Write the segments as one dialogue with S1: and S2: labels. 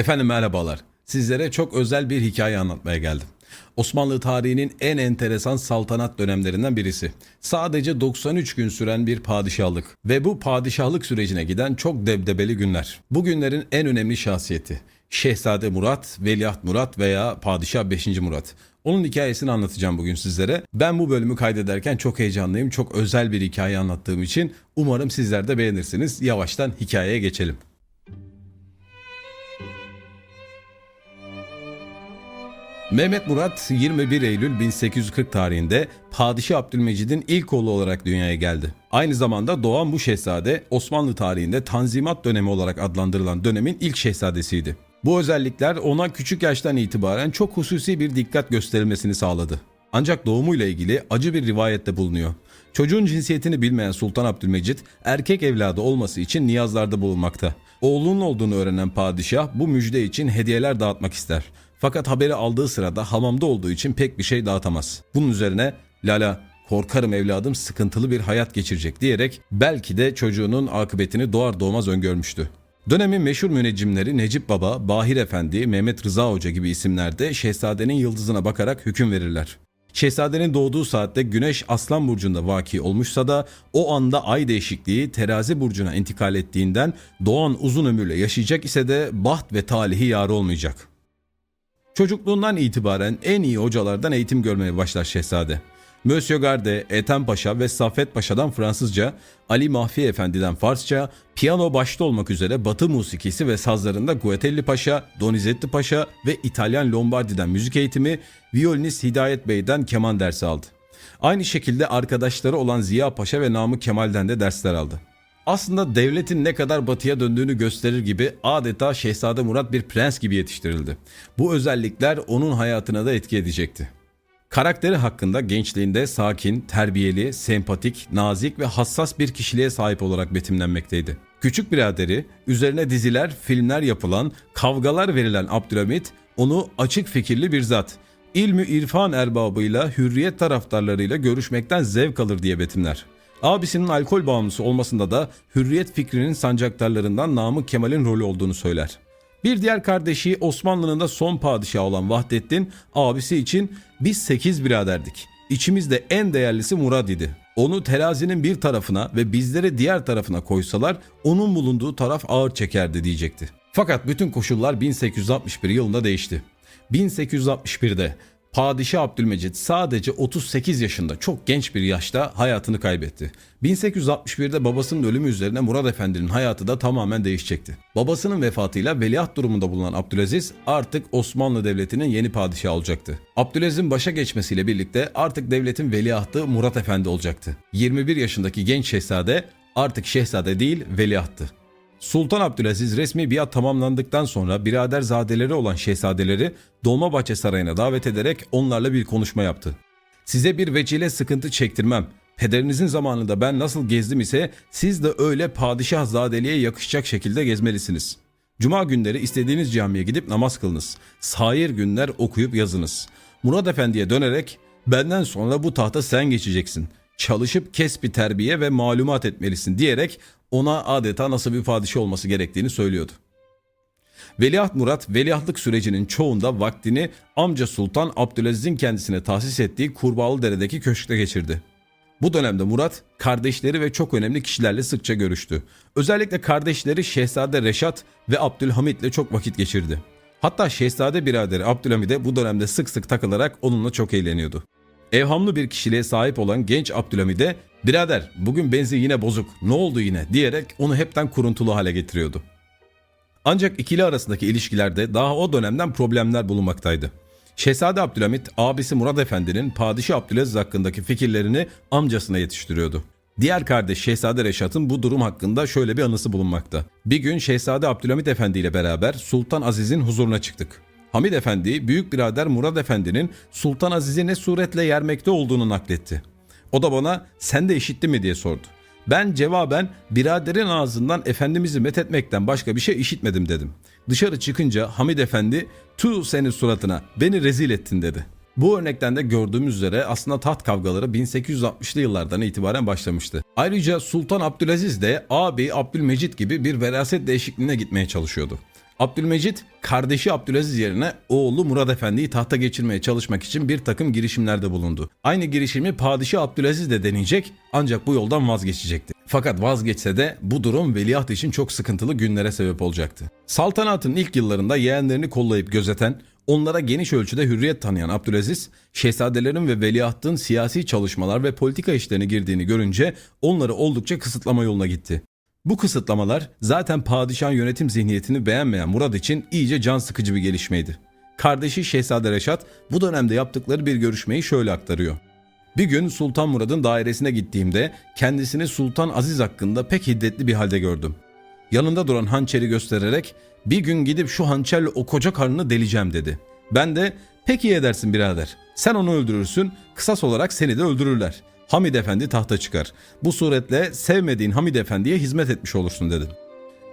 S1: Efendim merhabalar. Sizlere çok özel bir hikaye anlatmaya geldim. Osmanlı tarihinin en enteresan saltanat dönemlerinden birisi. Sadece 93 gün süren bir padişahlık ve bu padişahlık sürecine giden çok debdebeli günler. Bu günlerin en önemli şahsiyeti Şehzade Murat, Veliaht Murat veya Padişah 5. Murat. Onun hikayesini anlatacağım bugün sizlere. Ben bu bölümü kaydederken çok heyecanlıyım. Çok özel bir hikaye anlattığım için umarım sizler de beğenirsiniz. Yavaştan hikayeye geçelim. Mehmet Murat 21 Eylül 1840 tarihinde Padişah Abdülmecid'in ilk oğlu olarak dünyaya geldi. Aynı zamanda doğan bu şehzade Osmanlı tarihinde Tanzimat dönemi olarak adlandırılan dönemin ilk şehzadesiydi. Bu özellikler ona küçük yaştan itibaren çok hususi bir dikkat gösterilmesini sağladı. Ancak doğumuyla ilgili acı bir rivayette bulunuyor. Çocuğun cinsiyetini bilmeyen Sultan Abdülmecit erkek evladı olması için niyazlarda bulunmakta. Oğlunun olduğunu öğrenen padişah bu müjde için hediyeler dağıtmak ister. Fakat haberi aldığı sırada hamamda olduğu için pek bir şey dağıtamaz. Bunun üzerine Lala korkarım evladım sıkıntılı bir hayat geçirecek diyerek belki de çocuğunun akıbetini doğar doğmaz öngörmüştü. Dönemin meşhur müneccimleri Necip Baba, Bahir Efendi, Mehmet Rıza Hoca gibi isimlerde şehzadenin yıldızına bakarak hüküm verirler. Şehzadenin doğduğu saatte Güneş Aslan Burcu'nda vaki olmuşsa da o anda ay değişikliği terazi burcuna intikal ettiğinden doğan uzun ömürle yaşayacak ise de baht ve talihi yar olmayacak. Çocukluğundan itibaren en iyi hocalardan eğitim görmeye başlar şehzade. Monsieur Garde, Ethem Paşa ve Saffet Paşa'dan Fransızca, Ali Mahfi Efendi'den Farsça, piyano başta olmak üzere Batı musikisi ve sazlarında Guetelli Paşa, Donizetti Paşa ve İtalyan Lombardi'den müzik eğitimi, violinist Hidayet Bey'den keman dersi aldı. Aynı şekilde arkadaşları olan Ziya Paşa ve Namık Kemal'den de dersler aldı. Aslında devletin ne kadar batıya döndüğünü gösterir gibi adeta Şehzade Murat bir prens gibi yetiştirildi. Bu özellikler onun hayatına da etki edecekti. Karakteri hakkında gençliğinde sakin, terbiyeli, sempatik, nazik ve hassas bir kişiliğe sahip olarak betimlenmekteydi. Küçük biraderi, üzerine diziler, filmler yapılan, kavgalar verilen Abdülhamit, onu açık fikirli bir zat, ilmi irfan erbabıyla, hürriyet taraftarlarıyla görüşmekten zevk alır diye betimler. Abisinin alkol bağımlısı olmasında da hürriyet fikrinin sancaktarlarından Namık Kemal'in rolü olduğunu söyler. Bir diğer kardeşi Osmanlı'nın da son padişahı olan Vahdettin abisi için biz sekiz biraderdik. İçimizde en değerlisi Murad idi. Onu terazinin bir tarafına ve bizleri diğer tarafına koysalar onun bulunduğu taraf ağır çekerdi diyecekti. Fakat bütün koşullar 1861 yılında değişti. 1861'de Padişah Abdülmecit sadece 38 yaşında çok genç bir yaşta hayatını kaybetti. 1861'de babasının ölümü üzerine Murad Efendi'nin hayatı da tamamen değişecekti. Babasının vefatıyla veliaht durumunda bulunan Abdülaziz artık Osmanlı Devleti'nin yeni padişahı olacaktı. Abdülaziz'in başa geçmesiyle birlikte artık devletin veliahtı Murat Efendi olacaktı. 21 yaşındaki genç şehzade artık şehzade değil veliahttı. Sultan Abdülaziz resmi biat tamamlandıktan sonra biraderzadeleri olan şehzadeleri Dolmabahçe Sarayı'na davet ederek onlarla bir konuşma yaptı. Size bir vecile sıkıntı çektirmem. Pederinizin zamanında ben nasıl gezdim ise siz de öyle padişah zadeliğe yakışacak şekilde gezmelisiniz. Cuma günleri istediğiniz camiye gidip namaz kılınız. Sair günler okuyup yazınız. Murad Efendi'ye dönerek benden sonra bu tahta sen geçeceksin. Çalışıp kesbi terbiye ve malumat etmelisin diyerek ona adeta nasıl bir padişah olması gerektiğini söylüyordu. Veliaht Murat veliahtlık sürecinin çoğunda vaktini amca Sultan Abdülaziz'in kendisine tahsis ettiği Kurbağalıdere'deki köşkte geçirdi. Bu dönemde Murat kardeşleri ve çok önemli kişilerle sıkça görüştü. Özellikle kardeşleri Şehzade Reşat ve Abdülhamit ile çok vakit geçirdi. Hatta Şehzade biraderi Abdülhamid'e bu dönemde sık sık takılarak onunla çok eğleniyordu. Evhamlı bir kişiliğe sahip olan genç Abdülhamid'e birader bugün benzin yine bozuk ne oldu yine diyerek onu hepten kuruntulu hale getiriyordu. Ancak ikili arasındaki ilişkilerde daha o dönemden problemler bulunmaktaydı. Şehzade Abdülhamit abisi Murad Efendi'nin Padişah Abdülaziz hakkındaki fikirlerini amcasına yetiştiriyordu. Diğer kardeş Şehzade Reşat'ın bu durum hakkında şöyle bir anısı bulunmakta. Bir gün Şehzade Abdülhamit Efendi ile beraber Sultan Aziz'in huzuruna çıktık. Hamid Efendi, büyük birader Murad Efendi'nin Sultan Aziz'i ne suretle yermekte olduğunu nakletti. O da bana sen de işitti mi diye sordu. Ben cevaben biraderin ağzından Efendimiz'i methetmekten başka bir şey işitmedim dedim. Dışarı çıkınca Hamid Efendi tu senin suratına beni rezil ettin dedi. Bu örnekten de gördüğümüz üzere aslında taht kavgaları 1860'lı yıllardan itibaren başlamıştı. Ayrıca Sultan Abdülaziz de abi Abdülmecit gibi bir veraset değişikliğine gitmeye çalışıyordu. Abdülmecit kardeşi Abdülaziz yerine oğlu Murad Efendi'yi tahta geçirmeye çalışmak için bir takım girişimlerde bulundu. Aynı girişimi Padişah Abdülaziz de deneyecek ancak bu yoldan vazgeçecekti. Fakat vazgeçse de bu durum veliaht için çok sıkıntılı günlere sebep olacaktı. Saltanatın ilk yıllarında yeğenlerini kollayıp gözeten, onlara geniş ölçüde hürriyet tanıyan Abdülaziz, şehzadelerin ve veliahtın siyasi çalışmalar ve politika işlerine girdiğini görünce onları oldukça kısıtlama yoluna gitti. Bu kısıtlamalar zaten padişahın yönetim zihniyetini beğenmeyen Murad için iyice can sıkıcı bir gelişmeydi. Kardeşi Şehzade Reşat bu dönemde yaptıkları bir görüşmeyi şöyle aktarıyor. Bir gün Sultan Murad'ın dairesine gittiğimde kendisini Sultan Aziz hakkında pek hiddetli bir halde gördüm. Yanında duran hançeri göstererek bir gün gidip şu hançerle o koca karnını deleceğim dedi. Ben de peki iyi edersin birader. Sen onu öldürürsün, kısas olarak seni de öldürürler. Hamid Efendi tahta çıkar. Bu suretle sevmediğin Hamid Efendi'ye hizmet etmiş olursun dedim.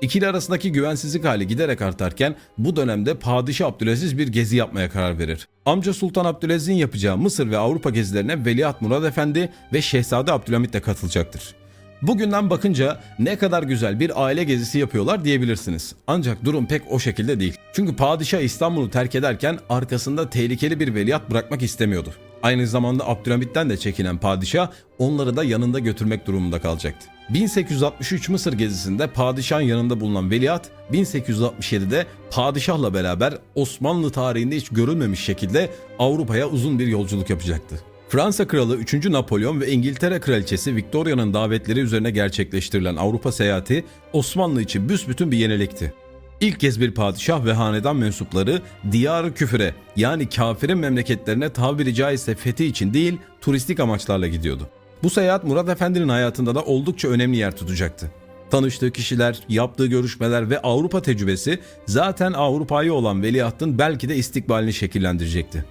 S1: İkili arasındaki güvensizlik hali giderek artarken bu dönemde Padişah Abdülaziz bir gezi yapmaya karar verir. Amca Sultan Abdülaziz'in yapacağı Mısır ve Avrupa gezilerine Veliaht Murad Efendi ve Şehzade Abdülhamit de katılacaktır. Bugünden bakınca ne kadar güzel bir aile gezisi yapıyorlar diyebilirsiniz. Ancak durum pek o şekilde değil. Çünkü padişah İstanbul'u terk ederken arkasında tehlikeli bir veliaht bırakmak istemiyordu. Aynı zamanda Abdülhamit'ten de çekinen padişah onları da yanında götürmek durumunda kalacaktı. 1863 Mısır gezisinde padişahın yanında bulunan veliaht 1867'de padişahla beraber Osmanlı tarihinde hiç görülmemiş şekilde Avrupa'ya uzun bir yolculuk yapacaktı. Fransa Kralı 3. Napolyon ve İngiltere Kraliçesi Victoria'nın davetleri üzerine gerçekleştirilen Avrupa seyahati Osmanlı için büsbütün bir yenilikti. İlk kez bir padişah ve hanedan mensupları diyar küfüre yani kafirin memleketlerine tabiri caizse fethi için değil turistik amaçlarla gidiyordu. Bu seyahat Murat Efendi'nin hayatında da oldukça önemli yer tutacaktı. Tanıştığı kişiler, yaptığı görüşmeler ve Avrupa tecrübesi zaten Avrupa'yı olan veliahtın belki de istikbalini şekillendirecekti.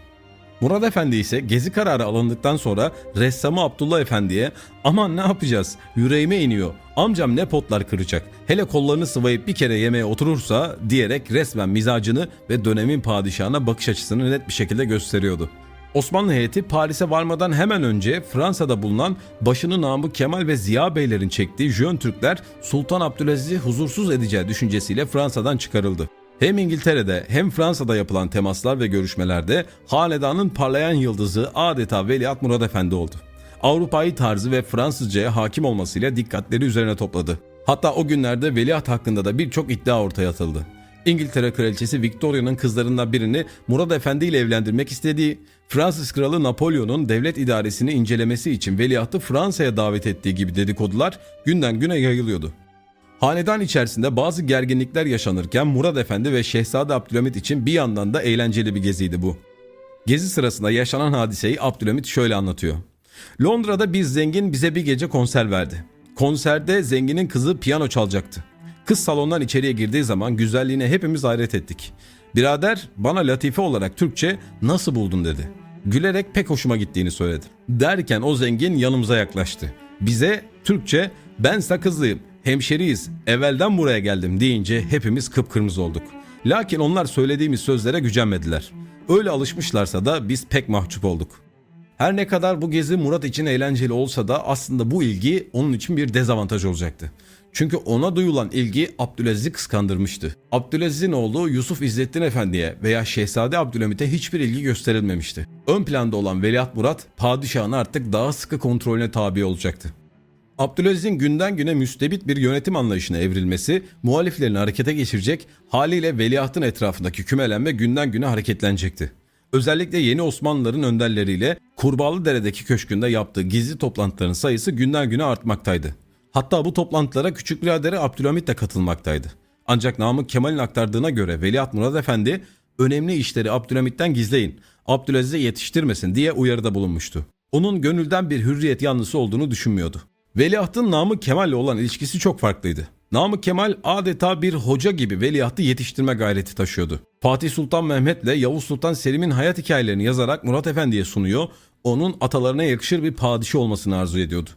S1: Murad Efendi ise gezi kararı alındıktan sonra ressamı Abdullah Efendi'ye aman ne yapacağız yüreğime iniyor amcam ne potlar kıracak hele kollarını sıvayıp bir kere yemeğe oturursa diyerek resmen mizacını ve dönemin padişahına bakış açısını net bir şekilde gösteriyordu. Osmanlı heyeti Paris'e varmadan hemen önce Fransa'da bulunan başını Namık Kemal ve Ziya Beylerin çektiği Jön Türkler Sultan Abdülaziz'i huzursuz edeceği düşüncesiyle Fransa'dan çıkarıldı. Hem İngiltere'de hem Fransa'da yapılan temaslar ve görüşmelerde hanedanın parlayan yıldızı adeta Veliaht Murad Efendi oldu. Avrupa'yı tarzı ve Fransızcaya hakim olmasıyla dikkatleri üzerine topladı. Hatta o günlerde veliaht hakkında da birçok iddia ortaya atıldı. İngiltere Kraliçesi Victoria'nın kızlarından birini Murad Efendi ile evlendirmek istediği, Fransız Kralı Napolyon'un devlet idaresini incelemesi için veliahtı Fransa'ya davet ettiği gibi dedikodular günden güne yayılıyordu. Hanedan içerisinde bazı gerginlikler yaşanırken Murad Efendi ve Şehzade Abdülhamit için bir yandan da eğlenceli bir geziydi bu. Gezi sırasında yaşanan hadiseyi Abdülhamit şöyle anlatıyor. Londra'da bir zengin bize bir gece konser verdi. Konserde zenginin kızı piyano çalacaktı. Kız salondan içeriye girdiği zaman güzelliğine hepimiz hayret ettik. Birader bana latife olarak Türkçe nasıl buldun dedi. Gülerek pek hoşuma gittiğini söyledi. Derken o zengin yanımıza yaklaştı. Bize Türkçe ben sakızlıyım, hemşeriyiz, evvelden buraya geldim deyince hepimiz kıpkırmızı olduk. Lakin onlar söylediğimiz sözlere gücenmediler. Öyle alışmışlarsa da biz pek mahcup olduk. Her ne kadar bu gezi Murat için eğlenceli olsa da aslında bu ilgi onun için bir dezavantaj olacaktı. Çünkü ona duyulan ilgi Abdülaziz'i kıskandırmıştı. Abdülaziz'in oğlu Yusuf İzzettin Efendi'ye veya Şehzade Abdülhamit'e hiçbir ilgi gösterilmemişti. Ön planda olan Veliaht Murat, padişahın artık daha sıkı kontrolüne tabi olacaktı. Abdülaziz'in günden güne müstebit bir yönetim anlayışına evrilmesi, muhaliflerini harekete geçirecek, haliyle veliahtın etrafındaki kümelenme günden güne hareketlenecekti. Özellikle yeni Osmanlıların önderleriyle Kurbağalıdere'deki köşkünde yaptığı gizli toplantıların sayısı günden güne artmaktaydı. Hatta bu toplantılara küçük biraderi Abdülhamit de katılmaktaydı. Ancak Namık Kemal'in aktardığına göre Veliaht Murad Efendi önemli işleri Abdülhamit'ten gizleyin, Abdülaziz'e yetiştirmesin diye uyarıda bulunmuştu. Onun gönülden bir hürriyet yanlısı olduğunu düşünmüyordu. Veliahtın Namık Kemal'le olan ilişkisi çok farklıydı. Namık Kemal adeta bir hoca gibi veliahtı yetiştirme gayreti taşıyordu. Fatih Sultan Mehmet ile Yavuz Sultan Selim'in hayat hikayelerini yazarak Murat Efendi'ye sunuyor, onun atalarına yakışır bir padişah olmasını arzu ediyordu.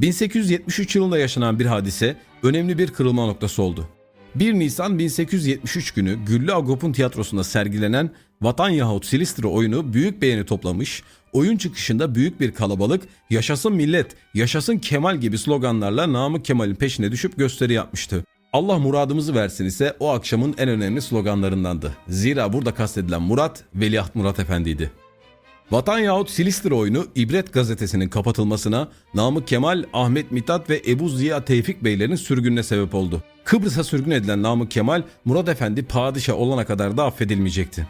S1: 1873 yılında yaşanan bir hadise önemli bir kırılma noktası oldu. 1 Nisan 1873 günü Güllü Agop'un tiyatrosunda sergilenen Vatan yahut Silistri oyunu büyük beğeni toplamış, oyun çıkışında büyük bir kalabalık yaşasın millet, yaşasın Kemal gibi sloganlarla Namık Kemal'in peşine düşüp gösteri yapmıştı. Allah muradımızı versin ise o akşamın en önemli sloganlarındandı. Zira burada kastedilen Murat, Veliaht Murat Efendi'ydi. Vatan yahut Silistre oyunu İbret gazetesinin kapatılmasına Namık Kemal, Ahmet Mithat ve Ebu Ziya Tevfik beylerin sürgününe sebep oldu. Kıbrıs'a sürgün edilen Namık Kemal, Murad Efendi padişah olana kadar da affedilmeyecekti.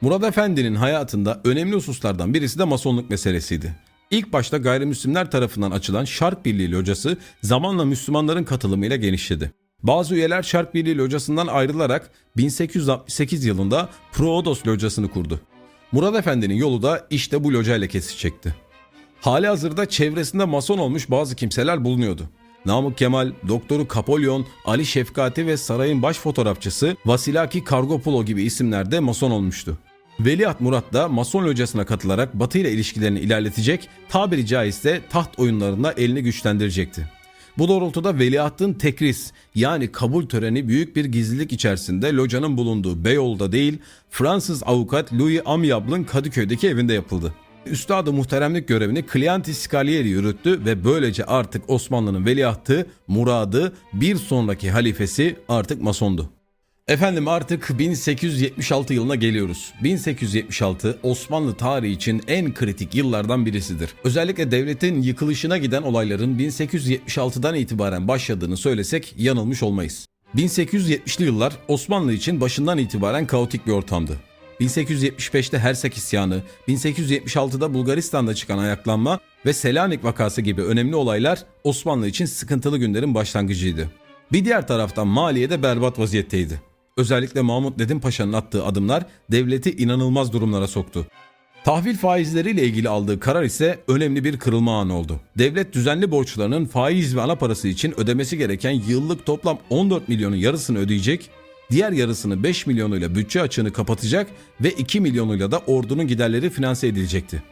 S1: Murad Efendi'nin hayatında önemli hususlardan birisi de masonluk meselesiydi. İlk başta gayrimüslimler tarafından açılan Şark Birliği locası zamanla Müslümanların katılımıyla genişledi. Bazı üyeler Şark Birliği locasından ayrılarak 1868 yılında Proodos locasını kurdu. Murad Efendi'nin yolu da işte bu locayla kesişecekti. Hali hazırda çevresinde mason olmuş bazı kimseler bulunuyordu. Namık Kemal, Doktoru Kapolyon, Ali Şefkati ve sarayın baş fotoğrafçısı Vasilaki Kargopulo gibi isimler de mason olmuştu. Veliaht Murat da mason locasına katılarak Batı ile ilişkilerini ilerletecek, tabiri caizse taht oyunlarında elini güçlendirecekti. Bu doğrultuda veliahtın tekris yani kabul töreni büyük bir gizlilik içerisinde locanın bulunduğu Beyoğlu'da değil Fransız avukat Louis Amiable'ın Kadıköy'deki evinde yapıldı. Üstadı muhteremlik görevini Clienti Scalieri yürüttü ve böylece artık Osmanlı'nın veliahtı, muradı, bir sonraki halifesi artık masondu. Efendim artık 1876 yılına geliyoruz. 1876 Osmanlı tarihi için en kritik yıllardan birisidir. Özellikle devletin yıkılışına giden olayların 1876'dan itibaren başladığını söylesek yanılmış olmayız. 1870'li yıllar Osmanlı için başından itibaren kaotik bir ortamdı. 1875'te Hersek isyanı, 1876'da Bulgaristan'da çıkan ayaklanma ve Selanik vakası gibi önemli olaylar Osmanlı için sıkıntılı günlerin başlangıcıydı. Bir diğer taraftan maliye de berbat vaziyetteydi. Özellikle Mahmut Nedim Paşa'nın attığı adımlar devleti inanılmaz durumlara soktu. Tahvil faizleriyle ilgili aldığı karar ise önemli bir kırılma anı oldu. Devlet düzenli borçlarının faiz ve ana parası için ödemesi gereken yıllık toplam 14 milyonun yarısını ödeyecek, diğer yarısını 5 milyonuyla bütçe açığını kapatacak ve 2 milyonuyla da ordunun giderleri finanse edilecekti.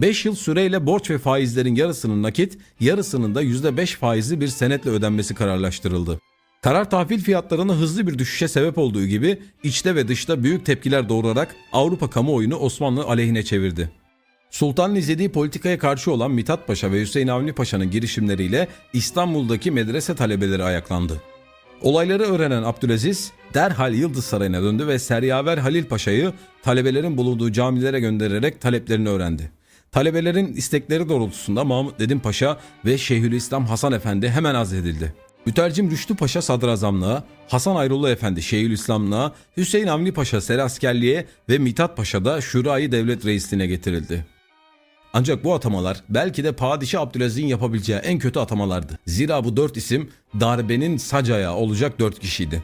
S1: 5 yıl süreyle borç ve faizlerin yarısının nakit, yarısının da %5 faizli bir senetle ödenmesi kararlaştırıldı. Karar tahvil fiyatlarına hızlı bir düşüşe sebep olduğu gibi içte ve dışta büyük tepkiler doğurarak Avrupa kamuoyunu Osmanlı aleyhine çevirdi. Sultan'ın izlediği politikaya karşı olan Mithat Paşa ve Hüseyin Avni Paşa'nın girişimleriyle İstanbul'daki medrese talebeleri ayaklandı. Olayları öğrenen Abdülaziz derhal Yıldız Sarayı'na döndü ve Seryaver Halil Paşa'yı talebelerin bulunduğu camilere göndererek taleplerini öğrendi. Talebelerin istekleri doğrultusunda Mahmut Nedim Paşa ve Şeyhülislam Hasan Efendi hemen azledildi. Mütercim Rüştü Paşa sadrazamlığa, Hasan Ayrullah Efendi Şeyhülislamlığa, Hüseyin Avni Paşa seraskerliğe ve Mithat Paşa da Şurayı Devlet Reisliğine getirildi. Ancak bu atamalar belki de Padişah Abdülaziz'in yapabileceği en kötü atamalardı. Zira bu dört isim darbenin sac ayağı olacak dört kişiydi.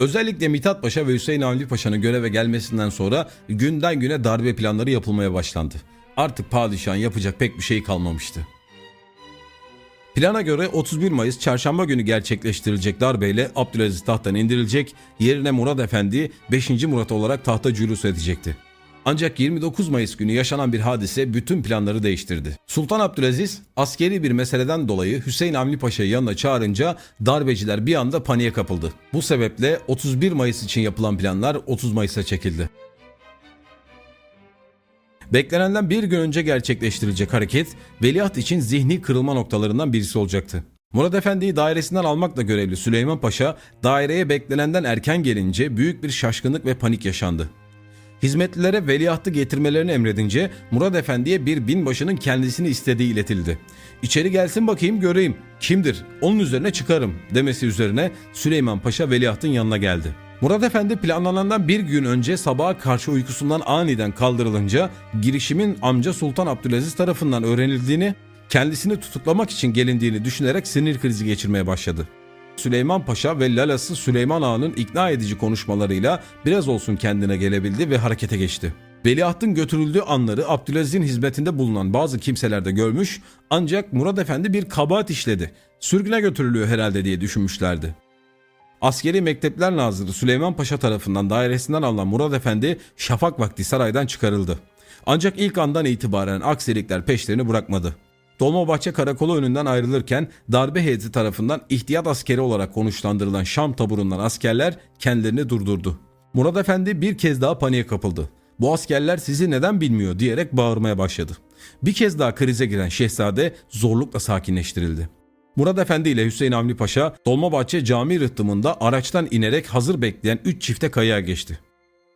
S1: Özellikle Mithat Paşa ve Hüseyin Avni Paşa'nın göreve gelmesinden sonra günden güne darbe planları yapılmaya başlandı. Artık padişahın yapacak pek bir şey kalmamıştı. Plana göre 31 Mayıs çarşamba günü gerçekleştirilecek darbeyle Abdülaziz tahttan indirilecek, yerine Murad Efendi 5. Murat olarak tahta cülus edecekti. Ancak 29 Mayıs günü yaşanan bir hadise bütün planları değiştirdi. Sultan Abdülaziz askeri bir meseleden dolayı Hüseyin Avni Paşa'yı yanına çağırınca darbeciler bir anda paniğe kapıldı. Bu sebeple 31 Mayıs için yapılan planlar 30 Mayıs'a çekildi. Beklenenden bir gün önce gerçekleştirilecek hareket veliaht için zihni kırılma noktalarından birisi olacaktı. Murad Efendi'yi dairesinden almakla görevli Süleyman Paşa daireye beklenenden erken gelince büyük bir şaşkınlık ve panik yaşandı. Hizmetlilere veliahtı getirmelerini emredince Murad Efendi'ye bir binbaşının kendisini istediği iletildi. İçeri gelsin bakayım göreyim kimdir onun üzerine çıkarım demesi üzerine Süleyman Paşa veliahtın yanına geldi. Murad Efendi planlanandan bir gün önce sabaha karşı uykusundan aniden kaldırılınca girişimin amca Sultan Abdülaziz tarafından öğrenildiğini, kendisini tutuklamak için gelindiğini düşünerek sinir krizi geçirmeye başladı. Süleyman Paşa ve lalası Süleyman Ağa'nın ikna edici konuşmalarıyla biraz olsun kendine gelebildi ve harekete geçti. Veliahtın götürüldüğü anları Abdülaziz'in hizmetinde bulunan bazı kimseler de görmüş ancak Murad Efendi bir kabahat işledi. Sürgüne götürülüyor herhalde diye düşünmüşlerdi. Askeri Mektepler Nazırı Süleyman Paşa tarafından dairesinden alınan Murad Efendi şafak vakti saraydan çıkarıldı. Ancak ilk andan itibaren aksilikler peşlerini bırakmadı. Dolmabahçe Karakolu önünden ayrılırken darbe heyeti tarafından ihtiyat askeri olarak konuşlandırılan Şam taburundan askerler kendilerini durdurdu. Murad Efendi bir kez daha paniğe kapıldı. Bu askerler sizi neden bilmiyor diyerek bağırmaya başladı. Bir kez daha krize giren şehzade zorlukla sakinleştirildi. Murad Efendi ile Hüseyin Avni Paşa Dolmabahçe Cami rıhtımında araçtan inerek hazır bekleyen 3 çifte kayaya geçti.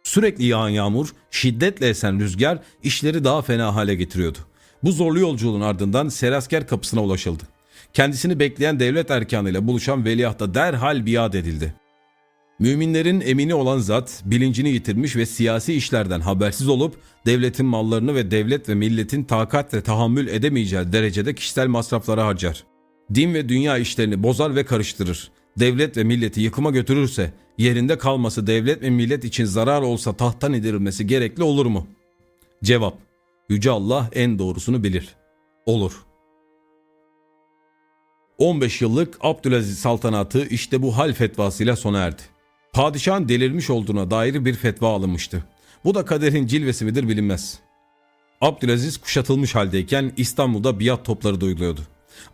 S1: Sürekli yağan yağmur, şiddetle esen rüzgar işleri daha fena hale getiriyordu. Bu zorlu yolculuğun ardından Serasker kapısına ulaşıldı. Kendisini bekleyen devlet erkanıyla buluşan veliahta derhal biat edildi. Müminlerin emini olan zat bilincini yitirmiş ve siyasi işlerden habersiz olup devletin mallarını ve devlet ve milletin takat ve tahammül edemeyeceği derecede kişisel masraflara harcar. Din ve dünya işlerini bozar ve karıştırır. Devlet ve milleti yıkıma götürürse yerinde kalması devlet ve millet için zarar olsa tahttan indirilmesi gerekli olur mu? Cevap Yüce Allah en doğrusunu bilir. Olur. 15 yıllık Abdülaziz saltanatı işte bu hal fetvasıyla sona erdi. Padişahın delirmiş olduğuna dair bir fetva alınmıştı. Bu da kaderin cilvesi midir bilinmez. Abdülaziz kuşatılmış haldeyken İstanbul'da biat topları duyuluyordu.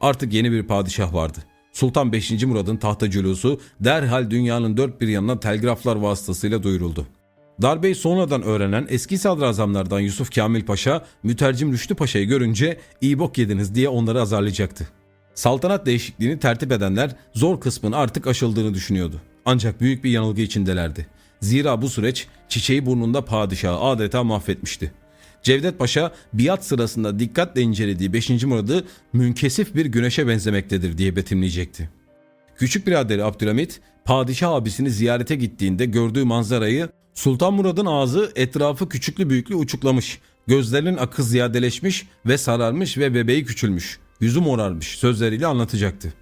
S1: Artık yeni bir padişah vardı. Sultan 5. Murad'ın tahta cülusu derhal dünyanın dört bir yanına telgraflar vasıtasıyla duyuruldu. Darbeyi sonradan öğrenen eski sadrazamlardan Yusuf Kamil Paşa, mütercim Rüştü Paşa'yı görünce iyi bok yediniz diye onları azarlayacaktı. Saltanat değişikliğini tertip edenler zor kısmın artık aşıldığını düşünüyordu. Ancak büyük bir yanılgı içindelerdi. Zira bu süreç çiçeği burnunda padişahı adeta mahvetmişti. Cevdet Paşa biat sırasında dikkatle incelediği 5. Murad'ı münkesif bir güneşe benzemektedir diye betimleyecekti. Küçük biraderi Abdülhamit, padişah abisini ziyarete gittiğinde gördüğü manzarayı Sultan Murad'ın ağzı etrafı küçüklü büyüklü uçuklamış, gözlerinin akı ziyadeleşmiş ve sararmış ve bebeği küçülmüş, yüzü morarmış sözleriyle anlatacaktı.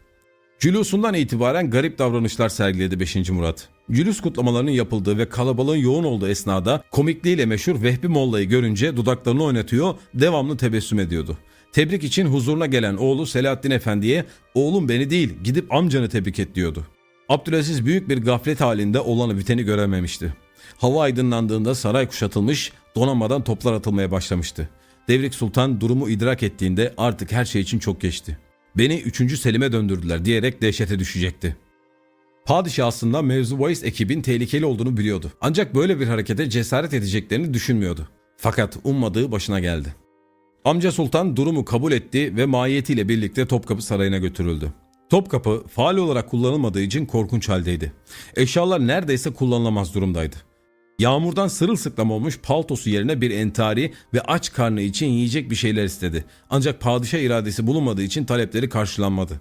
S1: Cülusundan itibaren garip davranışlar sergiledi 5. Murat. Cülus kutlamalarının yapıldığı ve kalabalığın yoğun olduğu esnada komikliğiyle meşhur Vehbi Molla'yı görünce dudaklarını oynatıyor, devamlı tebessüm ediyordu. Tebrik için huzuruna gelen oğlu Selahaddin Efendi'ye oğlum beni değil gidip amcanı tebrik et diyordu. Abdülaziz büyük bir gaflet halinde olanı biteni görememişti. Hava aydınlandığında saray kuşatılmış, donanmadan toplar atılmaya başlamıştı. Devrik Sultan durumu idrak ettiğinde artık her şey için çok geçti. Beni 3. Selim'e döndürdüler diyerek dehşete düşecekti. Padişah aslında mevzu bahis ekibin tehlikeli olduğunu biliyordu. Ancak böyle bir harekete cesaret edeceklerini düşünmüyordu. Fakat ummadığı başına geldi. Amca Sultan durumu kabul etti ve mahiyetiyle birlikte Topkapı Sarayı'na götürüldü. Topkapı faal olarak kullanılmadığı için korkunç haldeydi. Eşyalar neredeyse kullanılamaz durumdaydı. Yağmurdan sırılsıklam olmuş paltosu yerine bir entari ve aç karnı için yiyecek bir şeyler istedi. Ancak padişah iradesi bulunmadığı için talepleri karşılanmadı.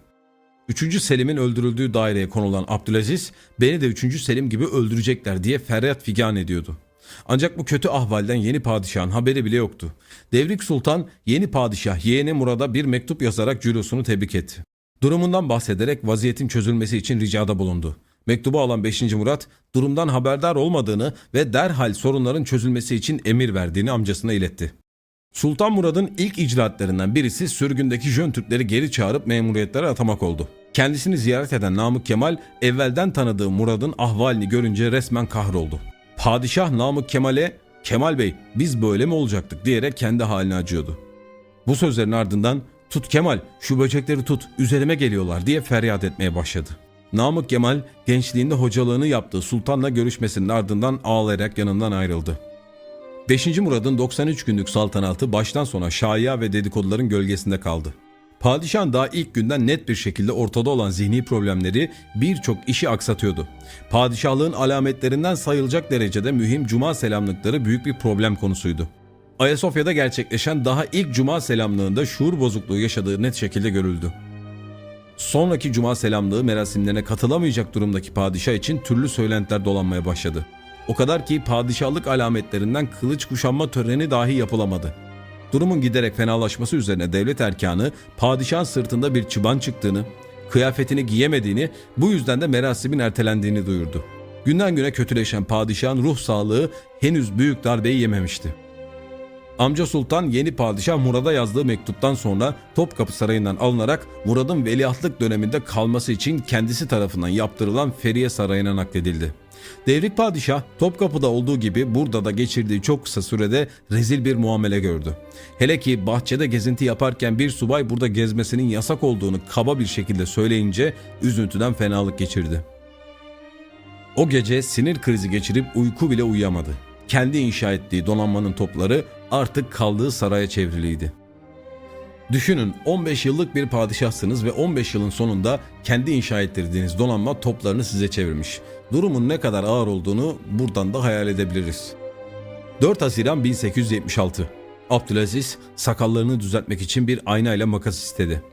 S1: 3. Selim'in öldürüldüğü daireye konulan Abdülaziz, beni de 3. Selim gibi öldürecekler diye feryat figan ediyordu. Ancak bu kötü ahvalden yeni padişahın haberi bile yoktu. Devrik Sultan yeni padişah yeğeni Murad'a bir mektup yazarak cülosunu tebrik etti. Durumundan bahsederek vaziyetin çözülmesi için ricada bulundu. Mektubu alan 5. Murat durumdan haberdar olmadığını ve derhal sorunların çözülmesi için emir verdiğini amcasına iletti. Sultan Murad'ın ilk icraatlerinden birisi sürgündeki Jön Türkleri geri çağırıp memuriyetlere atamak oldu. Kendisini ziyaret eden Namık Kemal evvelden tanıdığı Murad'ın ahvalini görünce resmen kahroldu. Padişah Namık Kemal'e Kemal Bey biz böyle mi olacaktık diyerek kendi haline acıyordu. Bu sözlerin ardından tut Kemal şu böcekleri tut üzerime geliyorlar diye feryat etmeye başladı. Namık Kemal gençliğinde hocalığını yaptığı sultanla görüşmesinin ardından ağlayarak yanından ayrıldı. 5. Murad'ın 93 günlük saltanatı baştan sona şaya ve dedikoduların gölgesinde kaldı. Padişahın daha ilk günden net bir şekilde ortada olan zihni problemleri birçok işi aksatıyordu. Padişahlığın alametlerinden sayılacak derecede mühim cuma selamlıkları büyük bir problem konusuydu. Ayasofya'da gerçekleşen daha ilk cuma selamlığında şuur bozukluğu yaşadığı net şekilde görüldü. Sonraki cuma selamlığı merasimlerine katılamayacak durumdaki padişah için türlü söylentiler dolanmaya başladı. O kadar ki padişahlık alametlerinden kılıç kuşanma töreni dahi yapılamadı. Durumun giderek fenalaşması üzerine devlet erkanı padişahın sırtında bir çıban çıktığını, kıyafetini giyemediğini, bu yüzden de merasimin ertelendiğini duyurdu. Günden güne kötüleşen padişahın ruh sağlığı henüz büyük darbeyi yememişti. Amca Sultan yeni padişah Murad'a yazdığı mektuptan sonra Topkapı Sarayı'ndan alınarak Murad'ın veliahtlık döneminde kalması için kendisi tarafından yaptırılan Feriye Sarayı'na nakledildi. Devrik Padişah Topkapı'da olduğu gibi burada da geçirdiği çok kısa sürede rezil bir muamele gördü. Hele ki bahçede gezinti yaparken bir subay burada gezmesinin yasak olduğunu kaba bir şekilde söyleyince üzüntüden fenalık geçirdi. O gece sinir krizi geçirip uyku bile uyuyamadı. Kendi inşa ettiği donanmanın topları artık kaldığı saraya çevriliydi. Düşünün 15 yıllık bir padişahsınız ve 15 yılın sonunda kendi inşa ettirdiğiniz donanma toplarını size çevirmiş. Durumun ne kadar ağır olduğunu buradan da hayal edebiliriz. 4 Haziran 1876 Abdülaziz sakallarını düzeltmek için bir aynayla makas istedi.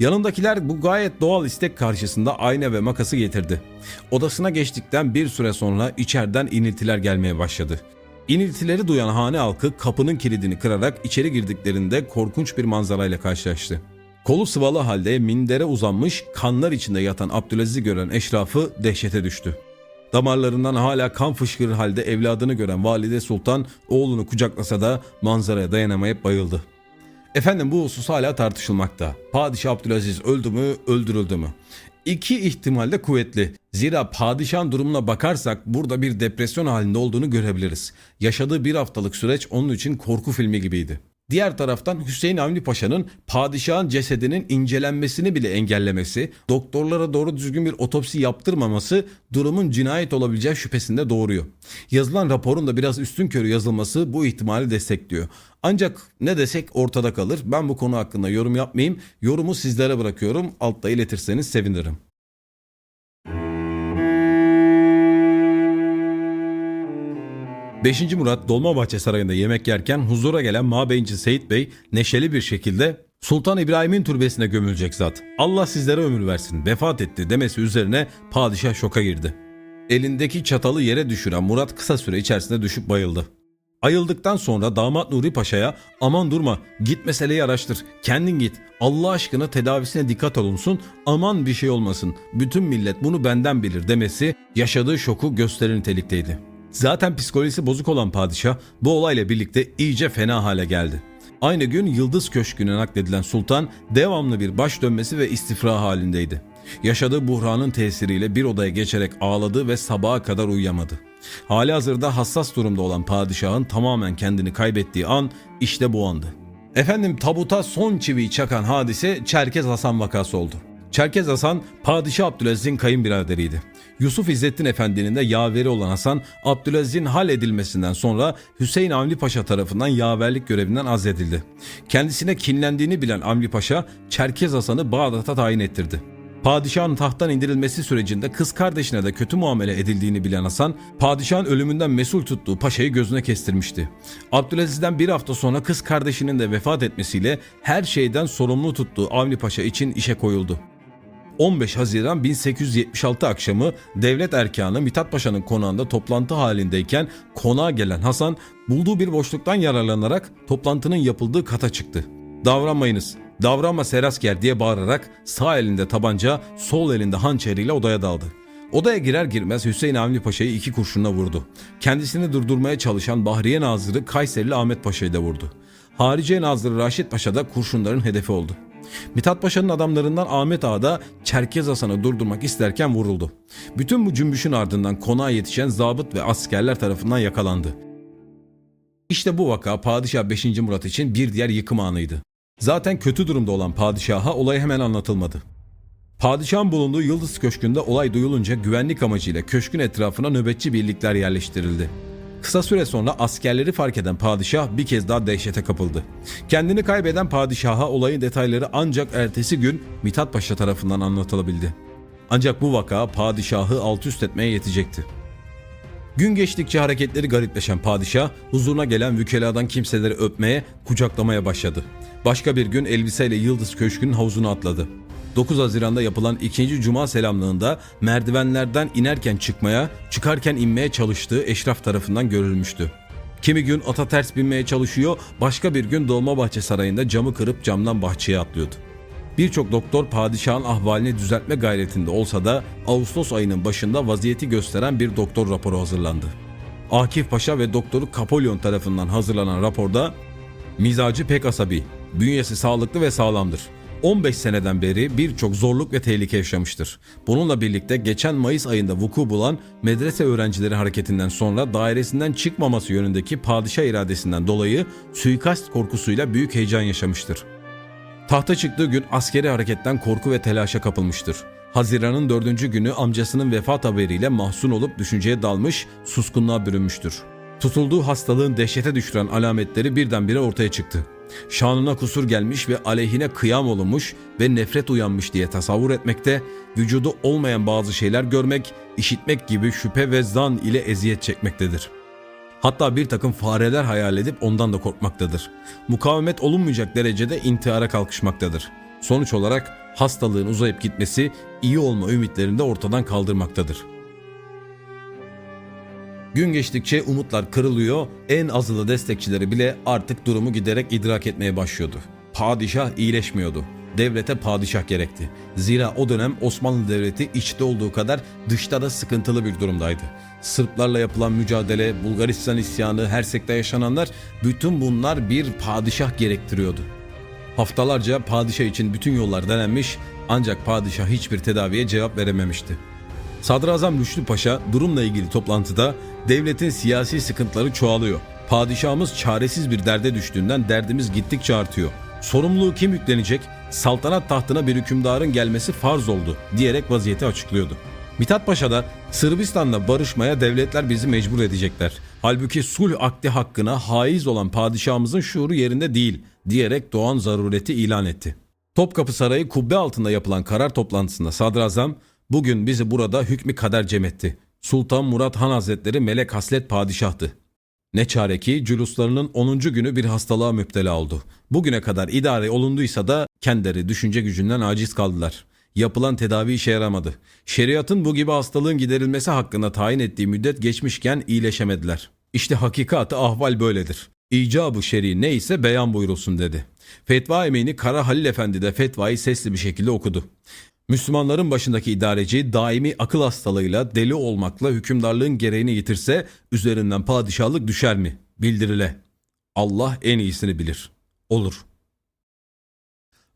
S1: Yanındakiler bu gayet doğal istek karşısında ayna ve makası getirdi. Odasına geçtikten bir süre sonra içeriden iniltiler gelmeye başladı. İniltileri duyan hane halkı kapının kilidini kırarak içeri girdiklerinde korkunç bir manzarayla karşılaştı. Kolu sıvalı halde mindere uzanmış kanlar içinde yatan Abdülaziz'i gören eşrafı dehşete düştü. Damarlarından hala kan fışkırır halde evladını gören Valide Sultan oğlunu kucaklasa da manzaraya dayanamayıp bayıldı. Efendim bu husus hala tartışılmakta. Padişah Abdülaziz öldü mü, öldürüldü mü? İki ihtimal de kuvvetli. Zira padişahın durumuna bakarsak burada bir depresyon halinde olduğunu görebiliriz. Yaşadığı bir haftalık süreç onun için korku filmi gibiydi. Diğer taraftan Hüseyin Avni Paşa'nın padişahın cesedinin incelenmesini bile engellemesi, doktorlara doğru düzgün bir otopsi yaptırmaması durumun cinayet olabileceği şüphesinde doğuruyor. Yazılan raporun da biraz üstün körü yazılması bu ihtimali destekliyor. Ancak ne desek ortada kalır. Ben bu konu hakkında yorum yapmayayım. Yorumu sizlere bırakıyorum. Altta iletirseniz sevinirim. 5. Murat Dolmabahçe Sarayı'nda yemek yerken huzura gelen Mabeyinci Seyit Bey neşeli bir şekilde Sultan İbrahim'in türbesine gömülecek zat. Allah sizlere ömür versin vefat etti demesi üzerine padişah şoka girdi. Elindeki çatalı yere düşüren Murat kısa süre içerisinde düşüp bayıldı. Ayıldıktan sonra damat Nuri Paşa'ya aman durma git meseleyi araştır kendin git Allah aşkına tedavisine dikkat olunsun aman bir şey olmasın bütün millet bunu benden bilir demesi yaşadığı şoku gösterir nitelikteydi. Zaten psikolojisi bozuk olan padişah bu olayla birlikte iyice fena hale geldi. Aynı gün Yıldız Köşkü'ne nakledilen sultan devamlı bir baş dönmesi ve istifra halindeydi. Yaşadığı buhranın tesiriyle bir odaya geçerek ağladı ve sabaha kadar uyuyamadı. Hali hazırda hassas durumda olan padişahın tamamen kendini kaybettiği an işte bu andı. Efendim tabuta son çiviyi çakan hadise Çerkez Hasan vakası oldu. Çerkez Hasan Padişah Abdülaziz'in kayınbiraderiydi. Yusuf İzzettin Efendi'nin de yaveri olan Hasan, Abdülaziz'in hal edilmesinden sonra Hüseyin Avni Paşa tarafından yaverlik görevinden azledildi. Kendisine kinlendiğini bilen Avni Paşa, Çerkez Hasan'ı Bağdat'a tayin ettirdi. Padişahın tahttan indirilmesi sürecinde kız kardeşine de kötü muamele edildiğini bilen Hasan, padişahın ölümünden mesul tuttuğu paşayı gözüne kestirmişti. Abdülaziz'den bir hafta sonra kız kardeşinin de vefat etmesiyle her şeyden sorumlu tuttuğu Avni Paşa için işe koyuldu. 15 Haziran 1876 akşamı devlet erkanı Mithat Paşa'nın konağında toplantı halindeyken konağa gelen Hasan bulduğu bir boşluktan yararlanarak toplantının yapıldığı kata çıktı. Davranmayınız, davranma Serasker diye bağırarak sağ elinde tabanca, sol elinde hançeriyle odaya daldı. Odaya girer girmez Hüseyin Avni Paşa'yı iki kurşunla vurdu. Kendisini durdurmaya çalışan Bahriye Nazırı Kayserili Ahmet Paşa'yı da vurdu. Hariciye Nazırı Raşit Paşa da kurşunların hedefi oldu. Mithat Paşa'nın adamlarından Ahmet Ağa da Çerkez Hasan'ı durdurmak isterken vuruldu. Bütün bu cümbüşün ardından konağa yetişen zabıt ve askerler tarafından yakalandı. İşte bu vaka Padişah 5. Murat için bir diğer yıkım anıydı. Zaten kötü durumda olan padişaha olay hemen anlatılmadı. Padişahın bulunduğu Yıldız Köşkü'nde olay duyulunca güvenlik amacıyla köşkün etrafına nöbetçi birlikler yerleştirildi. Kısa süre sonra askerleri fark eden padişah bir kez daha dehşete kapıldı. Kendini kaybeden padişaha olayın detayları ancak ertesi gün Mithat Paşa tarafından anlatılabildi. Ancak bu vaka padişahı alt üst etmeye yetecekti. Gün geçtikçe hareketleri garipleşen padişah huzuruna gelen vükeladan kimseleri öpmeye, kucaklamaya başladı. Başka bir gün elbiseyle Yıldız Köşkü'nün havuzuna atladı. 9 Haziran'da yapılan ikinci cuma selamlığında merdivenlerden inerken çıkmaya, çıkarken inmeye çalıştığı eşraf tarafından görülmüştü. Kimi gün ata ters binmeye çalışıyor, başka bir gün Dolmabahçe Sarayı'nda camı kırıp camdan bahçeye atlıyordu. Birçok doktor padişahın ahvalini düzeltme gayretinde olsa da Ağustos ayının başında vaziyeti gösteren bir doktor raporu hazırlandı. Akif Paşa ve doktoru Kapolyon tarafından hazırlanan raporda mizacı pek asabi, bünyesi sağlıklı ve sağlamdır. 15 seneden beri birçok zorluk ve tehlike yaşamıştır. Bununla birlikte geçen Mayıs ayında vuku bulan medrese öğrencileri hareketinden sonra dairesinden çıkmaması yönündeki padişah iradesinden dolayı suikast korkusuyla büyük heyecan yaşamıştır. Tahta çıktığı gün askeri hareketten korku ve telaşa kapılmıştır. Haziran'ın dördüncü günü amcasının vefat haberiyle mahzun olup düşünceye dalmış, suskunluğa bürünmüştür. Tutulduğu hastalığın dehşete düşüren alametleri birdenbire ortaya çıktı. Şanına kusur gelmiş ve aleyhine kıyam olunmuş ve nefret uyanmış diye tasavvur etmekte, vücudu olmayan bazı şeyler görmek, işitmek gibi şüphe ve zan ile eziyet çekmektedir. Hatta bir takım fareler hayal edip ondan da korkmaktadır. Mukavemet olunmayacak derecede intihara kalkışmaktadır. Sonuç olarak hastalığın uzayıp gitmesi iyi olma ümitlerini de ortadan kaldırmaktadır. Gün geçtikçe umutlar kırılıyor, en azılı destekçileri bile artık durumu giderek idrak etmeye başlıyordu. Padişah iyileşmiyordu. Devlete padişah gerekti. Zira o dönem Osmanlı Devleti içte olduğu kadar dışta da sıkıntılı bir durumdaydı. Sırplarla yapılan mücadele, Bulgaristan isyanı, Hersek'te yaşananlar bütün bunlar bir padişah gerektiriyordu. Haftalarca padişah için bütün yollar denenmiş ancak padişah hiçbir tedaviye cevap verememişti. Sadrazam Rüştü Paşa durumla ilgili toplantıda devletin siyasi sıkıntıları çoğalıyor. Padişahımız çaresiz bir derde düştüğünden derdimiz gittikçe artıyor. Sorumluluğu kim yüklenecek? Saltanat tahtına bir hükümdarın gelmesi farz oldu diyerek vaziyeti açıklıyordu. Mithat Paşa da Sırbistan'la barışmaya devletler bizi mecbur edecekler. Halbuki sulh akdi hakkına haiz olan padişahımızın şuuru yerinde değil diyerek doğan zarureti ilan etti. Topkapı Sarayı kubbe altında yapılan karar toplantısında sadrazam bugün bizi burada hükmü kader cem etti. Sultan Murat Han Hazretleri melek haslet padişahtı. Ne çare ki cüluslarının 10. günü bir hastalığa müptela oldu. Bugüne kadar idare olunduysa da kendileri düşünce gücünden aciz kaldılar. Yapılan tedavi işe yaramadı. Şeriatın bu gibi hastalığın giderilmesi hakkında tayin ettiği müddet geçmişken iyileşemediler. İşte hakikati ahval böyledir. İcabı şer'i neyse beyan buyurulsun dedi. Fetva emeğini Kara Halil Efendi de fetvayı sesli bir şekilde okudu. Müslümanların başındaki idareci daimi akıl hastalığıyla deli olmakla hükümdarlığın gereğini yitirse üzerinden padişahlık düşer mi? Bildirile. Allah en iyisini bilir. Olur.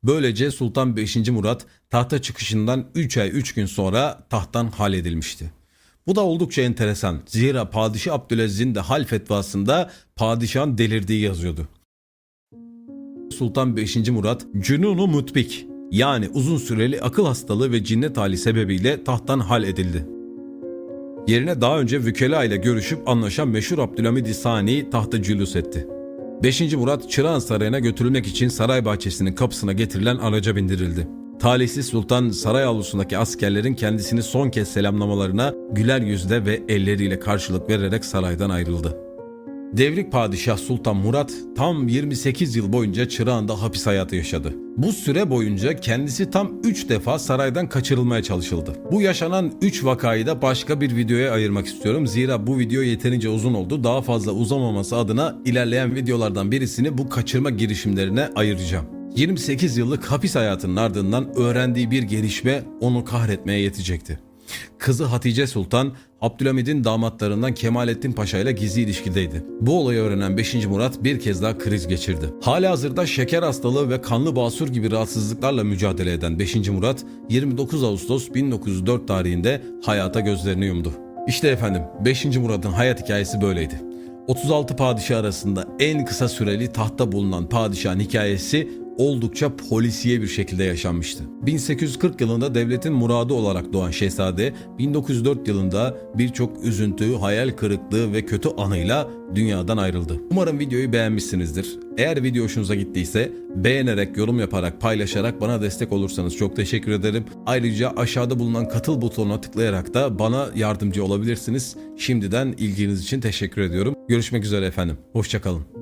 S1: Böylece Sultan 5. Murat tahta çıkışından 3 ay 3 gün sonra tahttan hal edilmişti. Bu da oldukça enteresan. Zira Padişah Abdülaziz'in de hal fetvasında padişahın delirdiği yazıyordu. Sultan 5. Murat Cünunu Mutbik yani uzun süreli akıl hastalığı ve cinnet hali sebebiyle tahttan hal edildi. Yerine daha önce vükela ile görüşüp anlaşan meşhur Abdülhamid Sani tahta cülüs etti. 5. Murat Çırağan Sarayı'na götürülmek için saray bahçesinin kapısına getirilen araca bindirildi. Talihsiz Sultan saray avlusundaki askerlerin kendisini son kez selamlamalarına güler yüzle ve elleriyle karşılık vererek saraydan ayrıldı. Devrik Padişah Sultan Murat tam 28 yıl boyunca Çırağan'da hapis hayatı yaşadı. Bu süre boyunca kendisi tam 3 defa saraydan kaçırılmaya çalışıldı. Bu yaşanan 3 vakayı da başka bir videoya ayırmak istiyorum. Zira bu video yeterince uzun oldu. Daha fazla uzamaması adına ilerleyen videolardan birisini bu kaçırma girişimlerine ayıracağım. 28 yıllık hapis hayatının ardından öğrendiği bir gelişme onu kahretmeye yetecekti. Kızı Hatice Sultan, Abdülhamid'in damatlarından Kemalettin Paşa ile gizli ilişkideydi. Bu olayı öğrenen 5. Murat bir kez daha kriz geçirdi. Hali hazırda şeker hastalığı ve kanlı basur gibi rahatsızlıklarla mücadele eden 5. Murat, 29 Ağustos 1904 tarihinde hayata gözlerini yumdu. İşte efendim 5. Murat'ın hayat hikayesi böyleydi. 36 padişah arasında en kısa süreli tahtta bulunan padişahın hikayesi oldukça polisiye bir şekilde yaşanmıştı. 1840 yılında devletin muradı olarak doğan şehzade 1904 yılında birçok üzüntü, hayal kırıklığı ve kötü anıyla dünyadan ayrıldı. Umarım videoyu beğenmişsinizdir. Eğer video hoşunuza gittiyse beğenerek, yorum yaparak, paylaşarak bana destek olursanız çok teşekkür ederim. Ayrıca aşağıda bulunan katıl butonuna tıklayarak da bana yardımcı olabilirsiniz. Şimdiden ilginiz için teşekkür ediyorum. Görüşmek üzere efendim. Hoşçakalın.